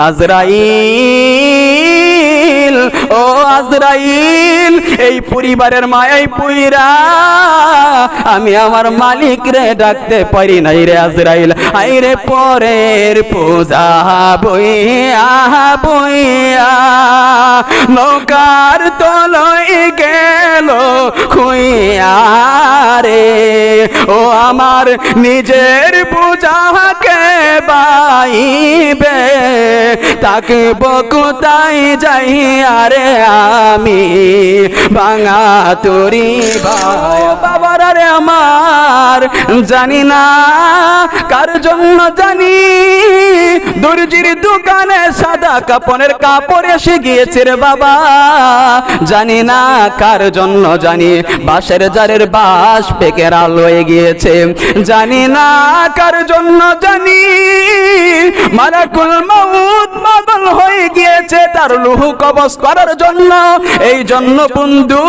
আজরাইল ও আজরাইল, এই পরিবারের মায়াই পুইরা, আমি আমার মালিক রে ডাকতে পারি নাই রে আজরাইল। আই রে পরের পূজা বইয়া বইয়া, নৌকার তলই গেল খুইয়া রে। ও আমার নিজের পূজাকে বাইবে, তাকে বকুতাই যাই আরে আমি ভাঙা তুরি বাবার রে আমার, জানি না কার জন্য জানি। দর্জির দোকানে সাদা কাপড়ের কাপড় এসে গিয়েছে রে বাবা। জানি না কার জন্য জানি, বাঁশের জারের বাস পেকের আলো হয়ে গিয়েছে। জানি না কার জন্য জানি মারা মালাকুল মাউত পাগল হয়ে গিয়েছে, তার লুহু কবজ করার জন্য। এই জন্য বন্ধু,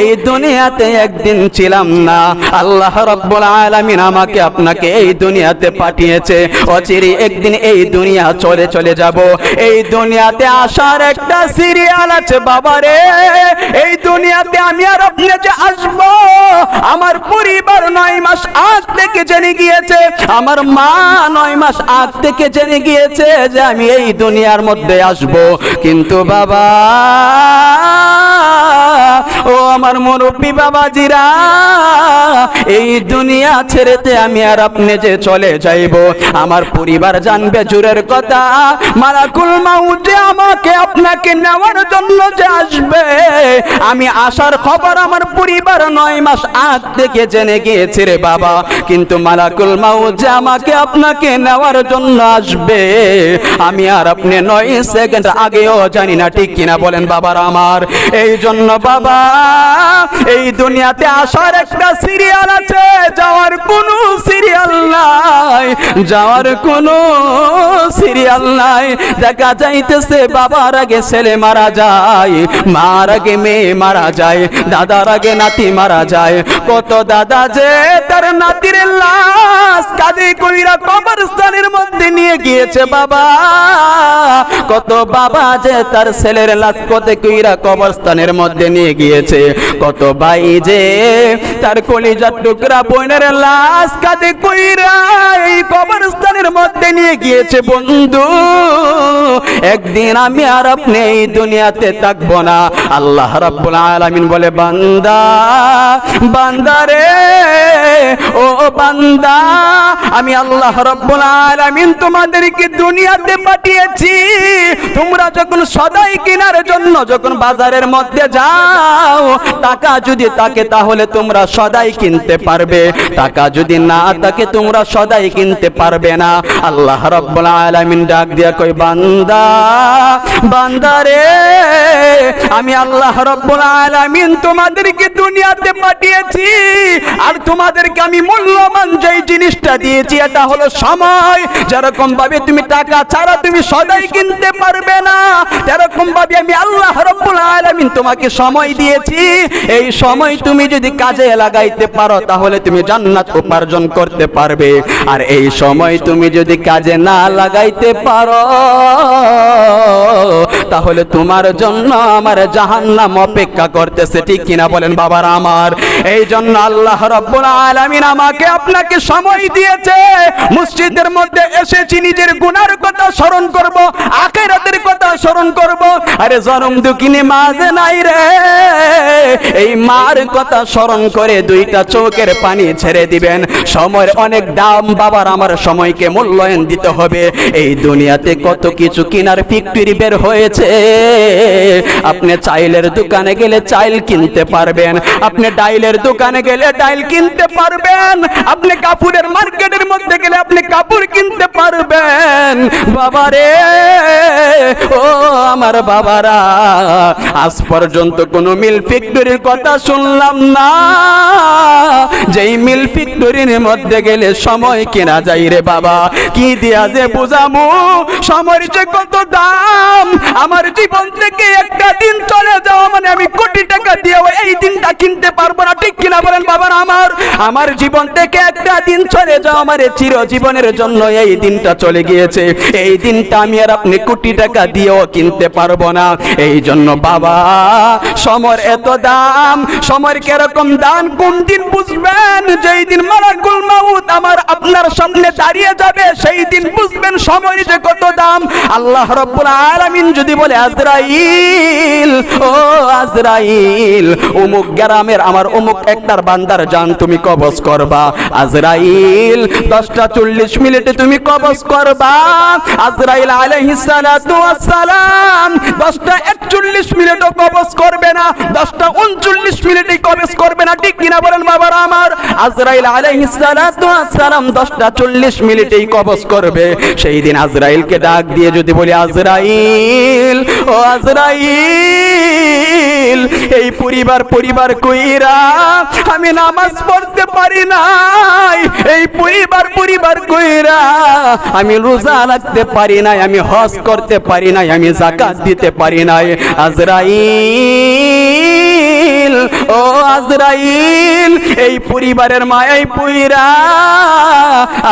এই দুনিয়াতে একদিন ছিলাম না। আল্লাহ রব্বুল আলামিন আমাকে আপনাকে এই দুনিয়াতে পাঠিয়েছে। অচিরে একদিন এই দুনিয়া চলে চলে যাব। এই দুনিয়াতে আসার একটা সিরিয়াল আছে বাবা রে এই দুনিয়াতে আমি আর আপনি যে আসব, আমার পরিবার নয় মাস আগ থেকে জেনে গিয়েছে। আমার মা নয় মাস আগ থেকে জেনে গিয়েছে যে আমি এই দুনিয়ার মধ্যে আসব। কিন্তু বাবা ও আমার মুরব্বী বাবাজিরা, এই দুনিয়া ছেড়েতে আমি আর আপনি যে চলে যাইব, আমার পরিবার জানবে জোরের কথা। মালাকুল মাউত আমাকে আপনাকে নেওয়ার জন্য যে আসবে, আমি আসার খবর আমার পরিবার নয় মাস আগ থেকে জেনে গিয়েছে রে বাবা। কিন্তু মালাকুল মাউত যে আমাকে আপনাকে নেওয়ার জন্য আসবে, আমি আর আপনি নয় সেকেন্ড আগেও জানি না, ঠিক কিনা বলেন বাবার আমার। এই জন্য বাবা এই দুনিয়াতে আসার একটা সিরিয়াল আছে, যাওয়ার কোনো সিরিয়াল নাই, যাওয়ার কোনো সিরিয়াল নাই। দেখা যাইতেছে বাবার আগে ছেলে মারা যায়, মার আগে মেয়ে মারা যায়, দাদার আগে নাতি মারা যায়। কত দাদা যে তার নাতির লাশ কাঁদে কইরা কবরস্থানের মধ্যে নিয়ে গিয়েছে বাবা। কত বাবা যে তার ছেলের লাশ কত কইরা কবরস্থানের মধ্যে নিয়ে গিয়েছে। কত ভাই যে তার কলিজার টুকরা বোনের লাশ কাঁদে কইরা এই কবরস্থানের মধ্যে নিয়ে গিয়েছে, বন্ধু। একদিন আমি আর আপনি এই দুনিয়াতে থাকব না। আল্লাহ রাব্বুল আলামিন বলে, বান্দা বান্দা রে, ও বান্দা, আমি আল্লাহ রাব্বুল আলামিন তোমাদেরকে দুনিয়াতে পাঠিয়েছি। তোমরা যখন সদাই কেনার জন্য যখন বাজারের মধ্যে যাও টাকা যদি থাকে তাহলে তোমরা সদাই কিনতে পারবে। টাকা যদি না থাকে তোমরা সদাই কিনতে পারবে না। আল্লাহ রাব্বুল আলামিন ডাক দিয়া কই বান্দা বান্দা রে, আমি আল্লাহ রাব্বুল আলামিন তোমাদেরকে দুনিয়াতে পাঠিয়েছি আর তোমাদেরকে আমি মূল্যবান যেই জিনিসটা দিয়েছি, এটা হলো সময়। যেরকম ভাবে তুমি টাকা ছাড়া তুমি সদাই কিনতে পারবে না এরকম ভাবে আমি আল্লাহ রাব্বুল আলামিন তোমাকে সময় দিয়েছি। এই সময় তুমি যদি কাজে লাগাইতে পারো, তাহলে তুমি জান্নাত উপার্জন করতে পারবে। আর এই সময় তুমি যদি কাজে না লাগাইতে পারো, তাহলে তোমার জন্য আমার জাহান্নাম অপেক্ষা করতেছে। ঠিক কিনা বলেন বাবার আমার। এই জন্য আল্লাহ রব্বুল আলামিন আমাকে আপনাকে সময় দিয়েছে। মসজিদের মধ্যে এসেছি, নিজের গুনার কথা স্মরণ করব, আখেরাতের কথা স্মরণ করব। আরে জনম দুকিনি মাঝে নাই রে। এই মার কথা স্মরণ করে দুইটা চোখের পানি ছেড়ে দিবেন। সময়ের অনেক দাম বাবার আমার সময়কে মূল্যায়ন দিতে হবে। এই দুনিয়াতে কত কিছু কিনার ফিক্টরি বের হয়েছে। আপনি চাইলের দোকানে গেলে চাইল কিনতে পারবেন। আপনি ডাইলের দোকানে গেলে ডাইল কিনতে পারবেন। আপনি কাপড়ের মার্কেটের মধ্যে গেলে আপনি কাপড় কিনতে পারবেন। বাবারে, ও আমার বাবারা, আজ পর্যন্ত কোনো মিল ফ্যাক্টরির কথা শুনলাম না। যেই মিল ফ্যাক্টরির মধ্যে গেলে সময় কেনা যায় রে বাবা। কি দিয়া যে বুঝামু? সময়ের যে কত দাম? আমার জীবন থেকে একটা দিন চলে যাওয়া মানে আমি কোটি টাকা দিয়েও এই দিনটা কিনতে পারব না। ঠিক কিনা বলেন বাবার আমার? আমার জীবন থেকে একটা দিন চলে যাওয়া আমার চিরজীবনের জন্য এই দিনটা চলে গিয়েছে। এই দিনটা আমি আর আপনি কোটি টাকা দিয়েও কিনতে পারব না। এই জন্য বাবা, সময়ের এত দাম। সময়ের কীরকম দান কোন দিন বুঝবেন? যেই দিন মালাকুল মাউত আমার আপনার সামনে দাঁড়িয়ে যাবে, সেই দিন বুঝবেন সময়ের যে কত দাম? আল্লাহ রব্বুল আলামিন যদি বলে, আজরাইল, ও আজরাইল, অমুক গ্রামের আমার অমুক একটার বান্দার জান তুমি কবজ করবা। আজরাইল, দশটা চল্লিশ মিনিটে তুমি কবজ করবা। আজরাইল আলাইহিস সালাতু দশটা একচল্লিশ মিনিটও কবজ করবে না, দশটা উনচল্লিশ মিনিটে কবজ করবে না। ঠিক কিনা বলেন বাবার আমার? আজরাইল আলাইহিস সালাতু দশটা চল্লিশ মিনিটেই কবজ করবে। সেই দিন আজরাইলকে ডাক দিয়ে যদি বলি, আজরাইল, ও আজরাইল, এই পরিবার পরিবার কইরা আমি নামাজ পড়তে পারি নাই। এই পরিবার পরিবার কইরা আমি রোজা রাখতে পারি নাই, আমি হজ করতে পারি নাই, আমি জাকাত দিতে পারি নাই। আজরাইল ও আজরাইল, এই পরিবারের মায়াই পুইরা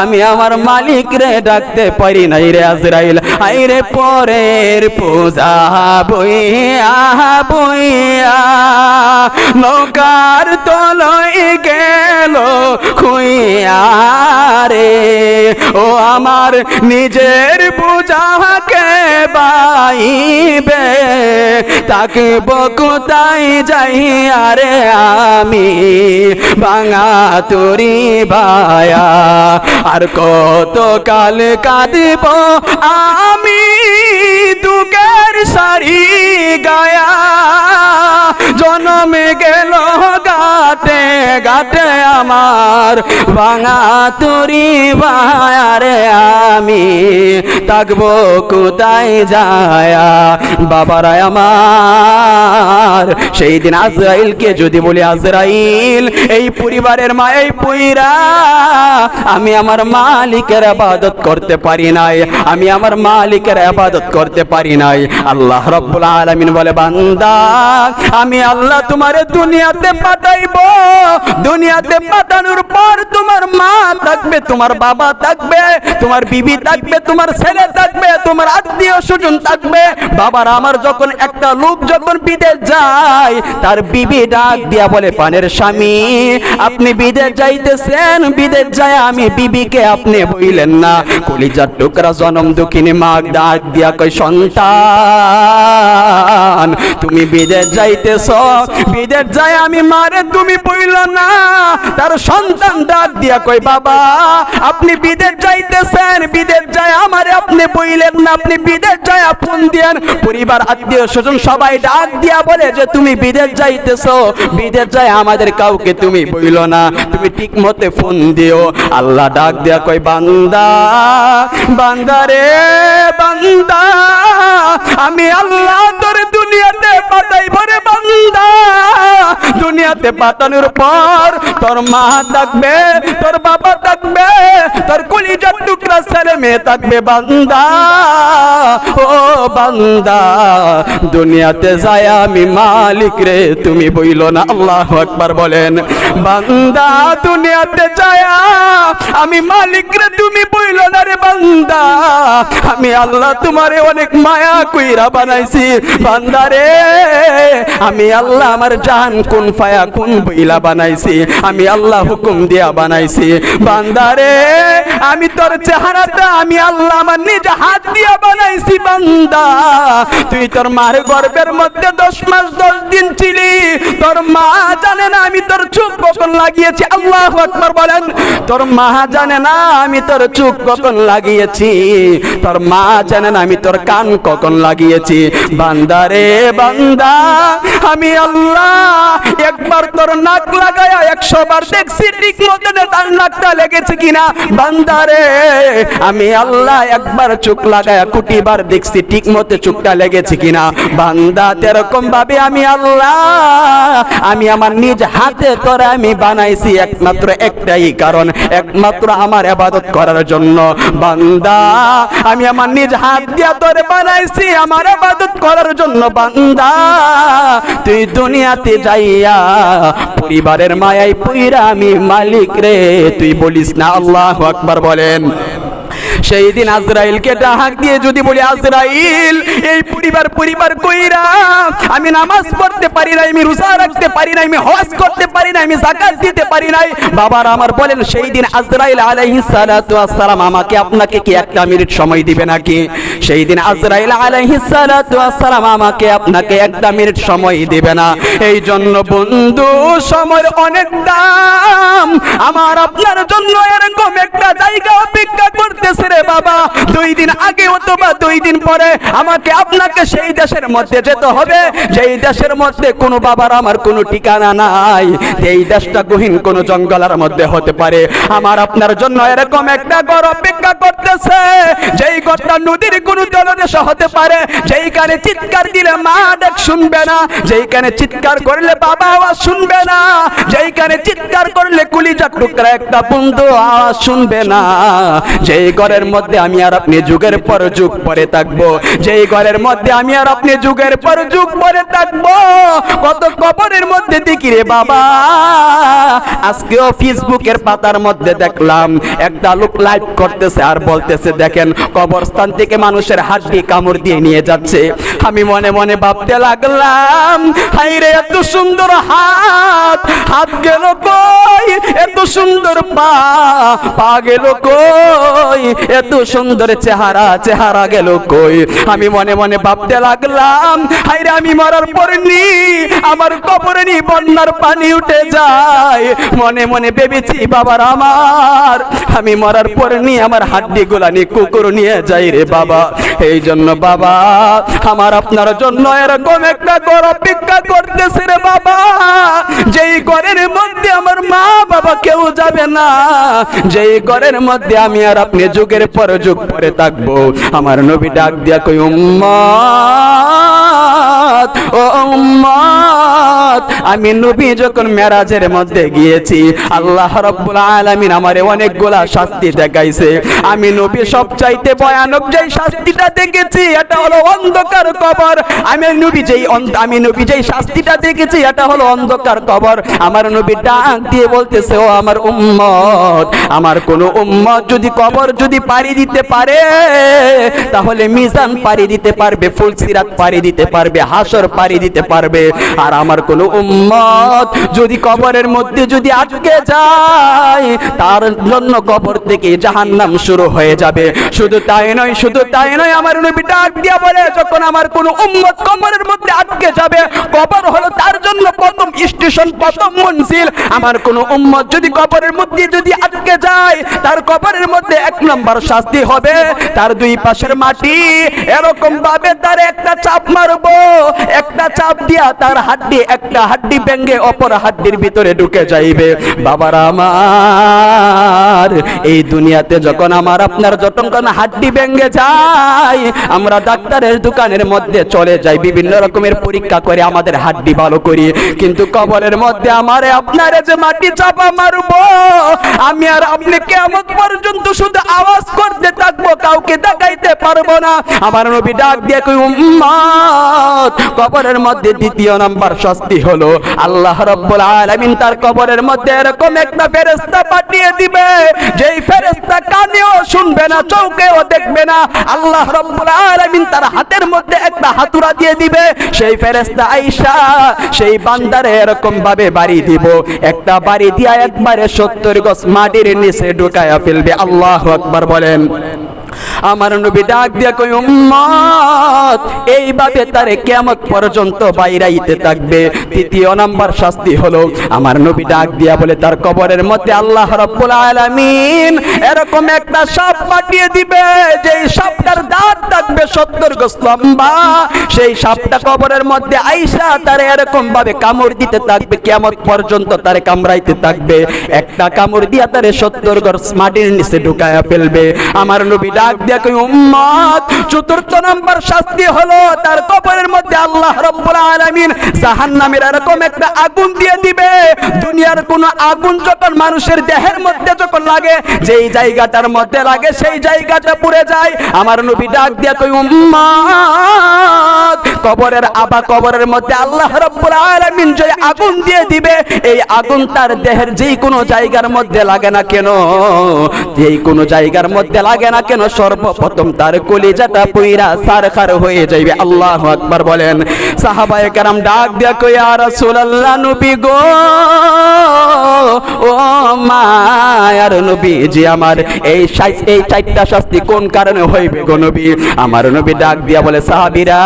আমি আমার মালিক রে ডাকতে পারি নাই রে আজরাইল। আই রে পরের পূজা বইয়া বইয়া, নৌকার তলই গেল খুইয়া। রে ও আমার নিজের পূজাকে বাইবে। তাকে বকুতাই যাই, আরে আমি বাঙা তুরি বায়া আর কত কাল কাঁদব আমি দুগের সারি গায়া। জনমে গেল গাতে গাতে আমার ভাঙা তুরি বায়ারে আমি। থাকব কোথায় যায়া? বাবারা আমার। সেই দিন আজরাইলকে যদি বলি, আজরাইল, এই পরিবারের মায়ের পুইরা, আমি আমার মালিকের আবাদত করতে পারি নাই। আমি আমার মালিকের আবাদত করতে পারি নাই। আল্লাহ রব্বুল আলামিন বলে, বান্দা, আমি আল্লাহ তোমারে দুনিয়াতে পাঠাইব। দুনিয়াতে পাঠানোর পর তোমার মা থাকবে, তোমার বাবা থাকবে, তোমার বিবি থাকবে, তোমার ছেলে থাকবে, তোমার আত্মীয় স্বজন থাকবে। বাবার আমার যখন একটা লোক যখন বিদেশ যায়, তার বিবি ডাক দিয়া বলে, পানের স্বামী, আপনি বিদেশ যাইতেছেন, বিদেশ যায় আমি বিবিকে আপনি বইলেন না। কলিজার টুকরা জনম দুঃখিনী মা ডাক দিয়া কই সন্তান তুমি বিদেশ যাইতেছ, বিদেশ যায় আমি মারে তুমি বইল না। তার সন্তান ডাক দিয়া কই বাবা, আপনি বিদেশ যাইতেছেন, বিদেশ যায় আমারে আপনি বইলেন না। আপনি বিদেশ যায় আপন দিয়েন। পরিবার, আত্মীয় স্বজন সবাই ডাক দিয়া বলে যে, তুমি বিদেশ যাইতেছ, বিদেশ যায় আমাদের কাউকে তুমি বইল না। তুমি ঠিক মতে ফোন দিও। আল্লাহ ডাক দিয়া কই বান্দা বান্দা রে, বান্দা আমি আল্লাহ তোর দুনিয়াতে পাঠাইব রে বান্দা। দুনিয়াতে পাতানোর পর তোর মা থাকবে, তোর বাবা থাকবে, তোর কলিজার টুকরা ছেলে মেয়ে থাকবে বান্দা। ও বান্দা, দুনিয়াতে যায় আমি মালিক রে, তুমি বইল না, আল্লাহ আকবার বলেন। বান্দা, দুনিয়াতে যায় আমি মালিক রে, তুমি বইল না রে বান্দা। আমি আল্লাহ তোমারে অনেক মায়া কইরা বানাইছি, বান্দা রে। আমি আল্লাহ আমার জান কোন ফায়া কোন বইলা বানাইছি, আমি আল্লাহ হুকুম দিয়া বানাইছি। বান্দারে আমি তোর চেহারাটা আমি আল্লাহ আমার নিজ হাত দিয়া বানাইছি, বান্দা। তুই তোর মার গর্বের মধ্যে দশ মাস, দশ দিন ছিলি। তোর মা জানে না আমি তোর চোখ কখন লাগিয়েছি, আল্লাহ আকবার বলেন। তোর মা জানে না আমি তোর চোখ কখন লাগিয়েছি। তোর মা জানে না আমি তোর কান কখন লাগিয়েছি। বান্দারে বান্দা আমি আল্লাহ, একবার তোর নাক লাগায়া একশো বার দেখছি ঠিক মতন তার নাকটা লেগেছে কিনা। বান্দারে আমি আল্লাহ, একবার চোখ লাগায়া কুটি বার দেখছি ঠিক মতো চোখটা লেগেছে কিনা। বান্দা এরকম ভাবে আমি আল্লাহ, আমি আমার নিজ হাতে তোরা আমি বানাইছি একমাত্র একটাই কারণ, একমাত্র আমার আবাদত করার জন্য। বান্দা, আমি আমার নিজ হাত দিয়া তোরে বানাইছি আমার আবাদত করার জন্য বান্দা, তুই দুনিয়াতে যাইয়া পরিবারের মায়ায় পুইরা আমি মালিক রে, তুই বলিস না, আল্লাহ আকবার বলেন। সেই দিন আজরাইলকে ডাক দিয়ে যদি বলি, আজরাইল, এই পরিবার পরিবার কইরা আমি নামাজ পড়তে পারি না আমি রোজা রাখতে পারি না আমি হজ করতে পারি না আমি যাকাত দিতে পারি নাই। বাবার আমার বলেন, সেই দিন আজরাইল আলাইহিস সালাতু ওয়াসসালাম আমাকে, আপনাকে কি একটা মিনিট সময় দিবে নাকি? সেই দিন আজরাইল আলাইহিস সালাতু ওয়াসসালাম আমাকে, আপনাকে একটা মিনিট সময় দিবে না। এই জন্য বন্ধু, সময়ের অনেক দাম। আমার আপনার জন্য এরকম একটা জায়গা অপেক্ষা করতেছে রে বাবা, দুই দিন আগে অথবা দুই দিন পরে আমাকে আপনাকে সেই দেশের মধ্যে যেতে হবে। যেই দেশের মধ্যে কোনো বাবার আমার কোনো ঠিকানা নাই এই দেশটা গহীন কোনো জঙ্গলের মধ্যে হতে পারে। আমার আপনার জন্য এরকম একটা ঘর অপেক্ষা করতেছে। যেই ঘরটা নদীর কোনো জলদেশে হতে পারে, যেইখানে চিৎকার দিলে মা ডাক শুনবে না, যেইখানে চিৎকার করলে বাবা আওয়াজ শুনবে না, যেইখানে চিৎকার করলে কুলিজা টুকরা একটা বন্ধু আওয়াজ শুনবে না। যেই ঘরের মধ্যে আমি আর আপনি যুগের পর যুগ পরে থাকব। যেই ঘরের মধ্যে আমি আর আপনি যুগের পর যুগ পরে থাকব, কত কবরের মধ্যে দেখি রে বাবা। আজকেও ফেসবুকের পাতার মধ্যে দেখলাম, একটা লোক লাইভ করতেছে আর বলতেছে, দেখেন, কবরস্থান থেকে মানুষের হাড্ডি কামড় দিয়ে নিয়ে যাচ্ছে। আমি মনে মনে ভাবতে লাগলাম হাই রে, এত সুন্দর হাত হাত গেল কই? এত সুন্দর পা পা গেল কই? এত সুন্দর চেহারা চেহারা গেল কই? আমি মনে মনে ভাবতে লাগলাম হাই রে আমি মরার পর নি, আমার কবরে নি বন্যার পানি উঠে যায়। মনে মনে ভেবেছি বাবার আমার, আমি মরার পর নি আমার হাড্ডি গুলা নি কুকুর নিয়ে যাই রে বাবা। এই জন্য বাবা, আমার আপনার জন্য এরকম একটা ঘর অপেক্ষা করতেছে রে বাবা। যেই ঘরের মধ্যে আমার মা বাবা কেউ যাবে না, যেই ঘরের মধ্যে আমি আর আপনি যুগের পর যুগ পরে থাকব। আমার নবী ডাক দিয়া কই উম্মাত ও উম্মাত আমি নবী যখন মেরাজের মধ্যে গিয়েছি, আল্লাহ রাব্বুল আলামিন আমারে অনেকগুলা শাস্তি দেখাইছে। আমি নবী সব চাইতে ভয়ানক যেই শাস্তিটা দেখেছি, এটা হলো অন্ধকার কবর। আমি নবী যেই আমি নবী যেই শাস্তিটা দেখেছি, এটা হলো অন্ধকার কবর। আমার নবী ডাক দিয়ে বলতেছে, ও আমার উম্মত আমার কোন উম্মত যদি কবর যদি পাড়ি দিতে পারে, তাহলে মিজান পাড়ি দিতে পারবে ফুলসিরাত পাড়ি দিতে পারবে, হাসর পাড়ি দিতে পারবে। আর আমার কোন উম্মত যদি কবরের মধ্যে যদি আটকে যায়, তার জন্য কবর থেকে জাহান্নাম শুরু হয়ে যাবে। শুধু তাই নয়, শুধু তাই নয়, আমার নবী ডাক দিয়া বলে, যখন আমার কোন উম্মত কবরের মধ্যে আটকে যাবে, কবর হলো তার জন্য প্রথম স্টেশন, প্রথম মঞ্জিল। আমার কোন উম্মত যদি কবরের মধ্যে যদি আটকে যায়, তার কবরের মধ্যে এক নম্বর শাস্তি হবে, তার দুই পাশের মাটি, এরকম ভাবে তার একটা চাপ মারবো। একটা চাপ দিয়া তার হাড্ডি, একটা হাড্ডি ভেঙ্গে অপর হাড্ডির ভিতরে ঢুকে যাইবে। বাবার আমার, এই দুনিয়াতে যখন আমার আপনার যখন হাড্ডি ভেঙ্গে যায়, আমরা ডাক্তারের দোকানের মধ্যে চলে যাই, বিভিন্ন রকমের পরীক্ষা করে আমাদের হাড্ডি ভালো করি। কিন্তু কবরের মধ্যে আমারে আপনারে যে মাটি চাপা মারবো, আমি আর আপনি কেমন পর্যন্ত শুধু আওয়াজ করতে থাকব, কাউকে দেখাইতে পারব না। আমার নবী ডাক দিয়ে কই উম্মত কবরের মধ্যে দ্বিতীয় নাম্বার শাস্তি হলো। আল্লাহ রাব্বুল আলামিন তার কবরের মধ্যে এরকম একটা ফেরেশতা পাঠিয়ে দিবে। যেই ফেরেশতা কানেও শুনবে না চোখেও দেখবে না। আল্লাহ রাব্বুল আলামিন তার হাতের মধ্যে একটা হাতুড়া দিয়ে দিবে। সেই ফেরেশতা আইসা সেই বান্দারে এরকম ভাবে বাড়ি দিব। একটা বাড়ি দিয়া একবারে সত্তর গজ মাটির নিচে ঢুকায়া ফেলবে। আল্লাহ আকবার বলেন আমার নবী ডাক দিয়া কই উম্মত এইভাবে তারে কিয়ামত পর্যন্ত বাইরাইতে থাকবে। তৃতীয় নাম্বার শাস্তি হলো, আমার নবী ডাক দিয়া বলে, তার কবরের মধ্যে আল্লাহ রাব্বুল আলামিন এরকম একটা সাপ পাঠিয়ে দিবে যে সাপটার দাঁতটা থাকবে সত্তর গোস লম্বা। সেই সাপটা কবরের মধ্যে আইসা তার এরকম ভাবে কামড় দিতে থাকবে কেমন পর্যন্ত তারে কামড়াইতে থাকবে। একটা কামড় দিয়া তারে সত্তর গজ মাটির নিচে ঢুকায়া ফেলবে। আমার নবী ডাক দিয়া কই, উম্মত! চতুর্থ নাম্বার শাস্তি হলো তার কবরের মধ্যে আল্লাহ রব্বুল আলামিন জাহান্নামের এরকম একটা আগুন দিয়ে দিবে। দুনিয়ার কোন আগুন যখন মানুষের দেহের মধ্যে যখন লাগে, যেই জায়গাটার মধ্যে লাগে সেই জায়গাটা পুড়ে যায়। আমার নবী ডাক দিয়া কই, উম্মত! কবরের আবা কবরের মধ্যে আল্লাহ রব্বুল আলামিন যে আগুন দিয়ে দিবে, এই আগুন তার দেহের যেই কোনো জায়গার মধ্যে লাগে না কেন? যেই কোনো জায়গার মধ্যে লাগে না কেন? সর্বপ্রথম তার কলিজাটা পুইরা সারখার হয়ে যাইবে। আল্লাহু আকবার বলেন, সাহাবায়ে কেরাম ডাক দিয়া ইয়া রাসূলুল্লাহ, নবী গো, ও মায়ার নবী জি আমার, এই এই চারটা শাস্তি কোন কারণে হইবে গো নবী? আমার নবী ডাক দিয়া বলে, সাহাবীরা,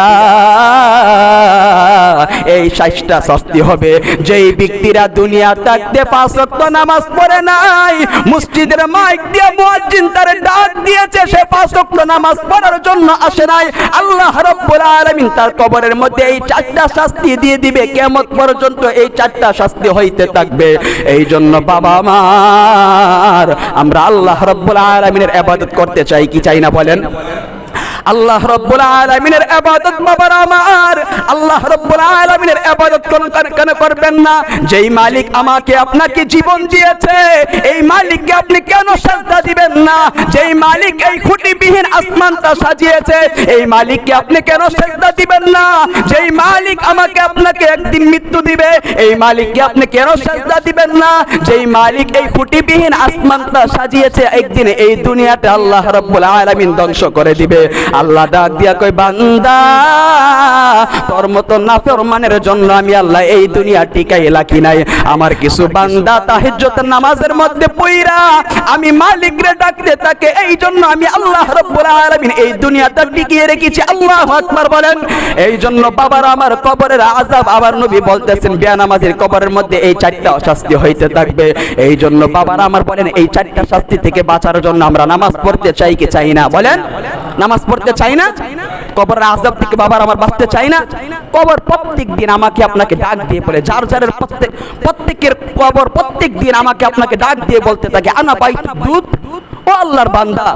এই শাস্তা শাস্তি হবে। যেই ব্যক্তিরা দুনিয়া থাকতে পাঁচ নামাজ পড়ে নাই, মসজিদের মাইক দিয়ে মুয়াজ্জিন তার ডাক দিয়েছে সে পাঁচ রক্ত নামাজ পড়ার জন্য আসে নাই। আল্লাহ রব্বুল আলামিন তার কবরের মধ্যে এই চারটা শাস্তি দিয়ে দিবে। কিয়ামত পর্যন্ত এই চারটা শাস্তি হইতে থাকবে। এই জন্য বাবা আমার, আমরা আল্লাহ রব্বুল আলামিনের ইবাদত করতে চাই, কি চাই না বলেন? আল্লাহ রব্বুল আলামিনের ইবাদত বাবার আমার। আল্লাহ রব্বুল আলামিনের ইবাদত কোন কেন করবেন না? যেই মালিক আমাকে আপনাকে জীবন দিয়েছে, এই মালিককে আপনি কেন সাজদা দিবেন না? যেই মালিক এই খুঁটিবিহীন আসমানটা সাজিয়েছে, এই মালিককে আপনি কেন সাজদা দিবেন না? যেই মালিক আমাকে আপনাকে একদিন মৃত্যু দিবে, এই মালিককে আপনি কেন সাজদা দিবেন না? যেই মালিক এই খুঁটিবিহীন আসমানটা সাজিয়েছে, একদিন এই দুনিয়াতে আল্লাহ রব্বুল আলামিন ধ্বংস করে দিবে। আল্লাহ ডাক দিয়া কই বান্দা তোর মতো নাফরমানের জন্য আমি আল্লাহ এই দুনিয়া টিকাই লাকি নাই। আমার কিছু বান্দা তাহাজ্জুদের নামাজের মধ্যে পইরা আমি মালিক রে ডাকতে তাকে এই জন্য আমি আল্লাহ রব্বুল আলামিন এই দুনিয়াটা টিকিয়ে রেখেছি। আল্লাহু আকবার বলেন এই জন্য বাবার আমার কবরের আযাব আবার নবী বলতেছেন বিয়া নামাজের কবরের মধ্যে এই চারটা শাস্তি হইতে থাকবে। এই জন্য বাবার আমার বলেন এই চারটা শাস্তি থেকে বাঁচার জন্য আমরা নামাজ পড়তে চাই কি চাই না? বলেন নামাজ পড়তে চাই না? কবরের আজাব থেকে বাবার আমার বাঁচতে চাই না। কবর প্রত্যেক দিন আমাকে আপনাকে ডাক দিয়ে বলে, যার যারের প্রত্যেক, প্রত্যেকের কবর প্রত্যেক দিন আমাকে আপনাকে ডাক দিয়ে বলতে থাকে, আনা পাই দুধ, ও আল্লাহর বান্দা।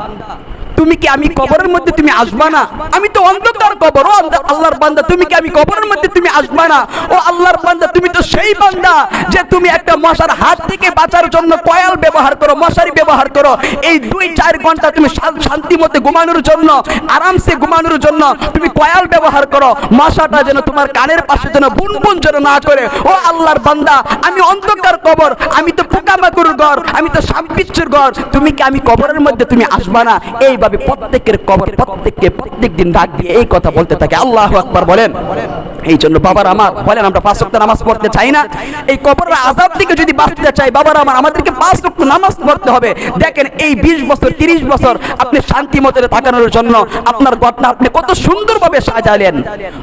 তুমি কি আমি কবরের মধ্যে তুমি আসবা না? আমি তো অন্ধকার কবর, ও আল্লাহ- আল্লাহর বান্দা, তুমি কি আমি কবরের মধ্যে তুমি আসবা না? ও আল্লাহর বান্দা, তুমি তো সেই বান্দা যে তুমি একটা মশার হাত থেকে বাঁচার জন্য কয়াল ব্যবহার করো, মশারি ব্যবহার করো। এই দুই, চার ঘণ্টা তুমি শান্তি মতে ঘুমানোর জন্য, আরামসে ঘুমানোর জন্য তুমি কয়াল ব্যবহার করো। মশাটা যেন তোমার কানের পাশে যেন বুন বুন যেন না করে। ও আল্লাহর বান্দা, আমি অন্ধকার কবর, আমি তো পোকামাকুর ঘর, আমি তো সাম্পিচ্ছুর ঘর। তুমি কি আমি কবরের মধ্যে তুমি আসবা না? প্রত্যেকের কবর প্রত্যেককে প্রত্যেক দিন ডাক দিয়ে এই কথা বলতে থাকে। আল্লাহ আকবার বলেন এই জন্য বাবার আমার বলেন, আমরা পাঁচ ওয়াক্ত নামাজ পড়তে চাই না। এই কবরের আজাব থেকে যদি বাঁচতে চাই, বাবার আমার, আমাদেরকে পাঁচ ওয়াক্ত নামাজ পড়তে হবে। দেখেন এই বিশ বছর, তিরিশ বছর আপনি শান্তি মতে তাকানোর জন্য আপনার ঘটনা আপনি কত সুন্দরভাবে সাজাইলেন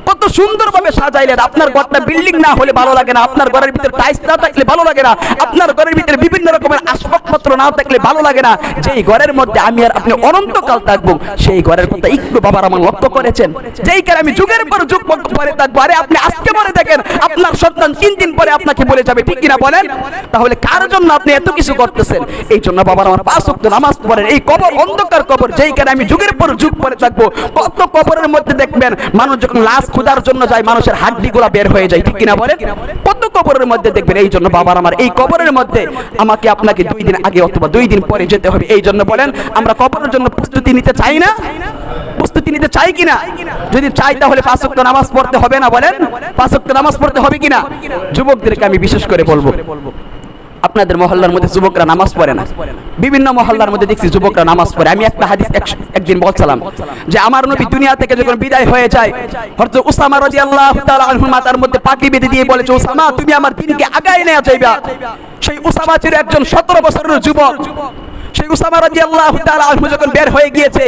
কত সুন্দরভাবে সাজাইলেন। আপনার ঘটনা বিল্ডিং না হলে ভালো লাগে না। আপনার ঘরের ভিতরে টাইলস না থাকলে ভালো লাগে না। আপনার ঘরের ভিতরে বিভিন্ন রকমের আসবাবপত্র না থাকলে ভালো লাগে না। যেই ঘরের মধ্যে আমি আর আপনি অনন্তকাল থাকব, সেই ঘরের কথা একটু বাবার আমার লক্ষ্য করেছেন। যেই কারণে আমি যুগের পর যুগ পরে থাকব আরে আপনি আজকে মনে দেখেন, আপনার সন্তান তিন দিন পরে আপনাকে বলে যাবে, ঠিক কিনা বলেন? তাহলে কার জন্য আপনি এত কিছু করতেছেন? এই জন্য বাবার আমার পাঁচ ওয়াক্ত নামাজ পড়েন, এই কবর, অন্ধকার কবর যেই কারণে আমি যুগের পর যুগ পরে থাকব, কত কবরের মধ্যে দেখবেন, মানুষ যখন লাশ খোঁজার জন্য যায়, মানুষের হাড্ডিগুলা বের হয়ে যায়, ঠিক কিনা বলেন? কত কবরের মধ্যে দেখবেন, এই জন্য বাবার আমার, এই কবরের মধ্যে আমাকে আপনাকে দুই দিন আগে অথবা দুই দিন পরে যেতে হবে। এই জন্য বলেন, আমরা কবরের জন্য প্রস্তুতি নিতে চাই না? প্রস্তুতি নিতে চাই কিনা? যদি চাই তাহলে পাঁচ নামাজ পড়তে হবে না বলেন? পাঁচ ওয়াক্ত নামাজ পড়তে হবে কিনা? যুবকদেরকে আমি বিশেষ করে বলব, আপনাদের মহল্লার মধ্যে যুবকরা নামাজ পড়ে না। বিভিন্ন মহল্লার মধ্যে দেখছি যুবকরা নামাজ পড়ে। আমি একটা হাদিস একদিন বলছিলাম যে, আমার নবী দুনিয়া থেকে যখন বিদায় হয়ে যায়, হযরত উসামা তাআলা আনহু মাতার মধ্যে পাকি বেঁধে দিয়ে বলেছে উসামা, তুমি আমার দিনকে আগায় নিয়ে যাইবা। সেই উসামা ছিল একজন 17 বছরের যুবক। সেই উসামা তাআলা আনহু যখন বের হয়ে গিয়েছে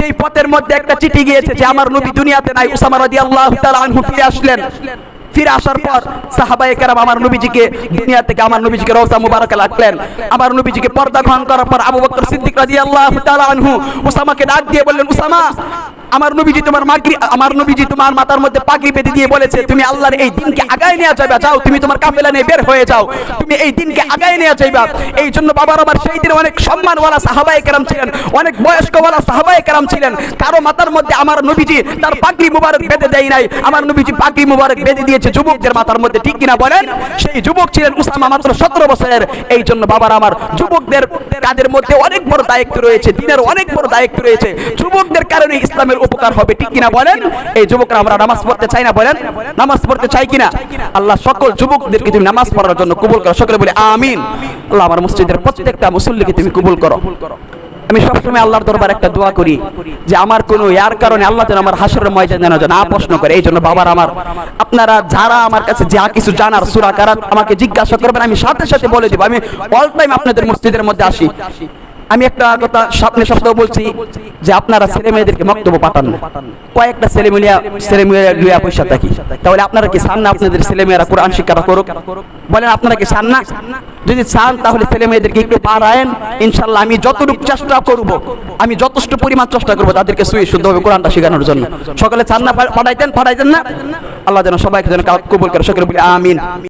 সেই পথের মধ্যে একটা চিঠি গিয়েছে যে আমার নবী দুনিয়াতে নাই, উসামা রাদিয়াল্লাহু তাআলা আনহু ফিরে আসলেন। ফিরে আসার পর সাহাবায়ে কেরাম আমার নবীজিকে দুনিয়া থেকে আমার নবীজিকে রওজা মুবারক লাগলেন আমার নবীজিকে পর্দা গ্রহণ করার পর আবু বকর সিদ্দিক রাদিয়াল্লাহু তাআলা আনহু উসামাকে ডাক দিয়ে বললেন, উসামা আমার নবীজি তোমার মাগরি আমার নবীজি তোমার মাথার মধ্যে পাগড়ি বেঁধে দিয়ে বলেছে, তুমি আল্লাহর এই দিনকে আগায় নিয়ে যাবে যাও, তুমি তোমার কাফেলা নিয়ে বের হয়ে যাও। তুমি এই দিনকে আগায় নিয়ে যাইবা। এই জন্য বাবার আমার সেই দিনে অনেক সম্মানওয়ালা সাহাবায়ে কেরাম ছিলেন, অনেক বয়স্কওয়ালা সাহাবায়ে কেরাম ছিলেন। কারও মাথার মধ্যে আমার নবীজি তার পাগড়ি মুবারক বেঁধে দেয় নাই। আমার নবীজি পাগড়ি মুবারক বেঁধে দিয়েছে যুবকদের মাথার মধ্যে, ঠিক কিনা বলেন? সেই যুবক ছিলেন উসামা মাত্র সতেরো বছরের। এই জন্য বাবার আমার যুবকদের কাদের মধ্যে অনেক বড় দায়িত্ব রয়েছে, দিনের অনেক বড় দায়িত্ব রয়েছে। যুবকদের কারণে ইসলামের উপকার হবে, ঠিক কিনা বলেন? এই যুবকরা আমরা নামাজ পড়তে চাই না বলেন? নামাজ পড়তে চাই কিনা? আল্লাহ সকল যুবকদেরকে তুমি নামাজ পড়ার জন্য কবুল করো। সকলে বলে, আমিন। আল্লাহ আমার মসজিদের প্রত্যেকটা মুসল্লিকে তুমি কবুল করো। আমি সবসময় আল্লাহর দরবার একটা দোয়া করি যে, আমার কোনো ইয়ার কারণে আল্লাহ যেন আমার হাসরের ময়দান যেন না প্রশ্ন করে। এই জন্য বাবার আমার, আপনারা যারা আমার কাছে যা কিছু জানার সুরা কারাত আমাকে জিজ্ঞাসা করবেন, আমি সাথে সাথে বলে দেবো। আমি অল টাইম আপনাদের মসজিদের মধ্যে আসি। আমি একটা কথা স্বপ্নে স্বপ্ন বলছি যে আপনারা ছেলে মেয়েদেরকে বক্তব্য পাঠান কয়েকটা ছেলে মিলিয়া ছেলে মেয়েরা লুয়া পয়সা থাকি। তাহলে আপনারা কি চান না আপনাদের ছেলে মেয়েরা কোরআন শিক্ষা করুক? বলেন, আপনারা কি চান না? যদি চান, তাহলে ছেলে মেয়েদেরকে একটু পারায়েন ইনশাল্লাহ আমি যতটুকু চেষ্টা করব, আমি যথেষ্ট পরিমাণ চেষ্টা করব তাদেরকে সুই শুদ্ধভাবে কোরআনটা শেখানোর জন্য। সকালে চান না পাঠাইতেন পাঠাইতেন না? আল্লাহ যেন সবাইকে যেন কবুল করে, সকলে বলি, আমিন।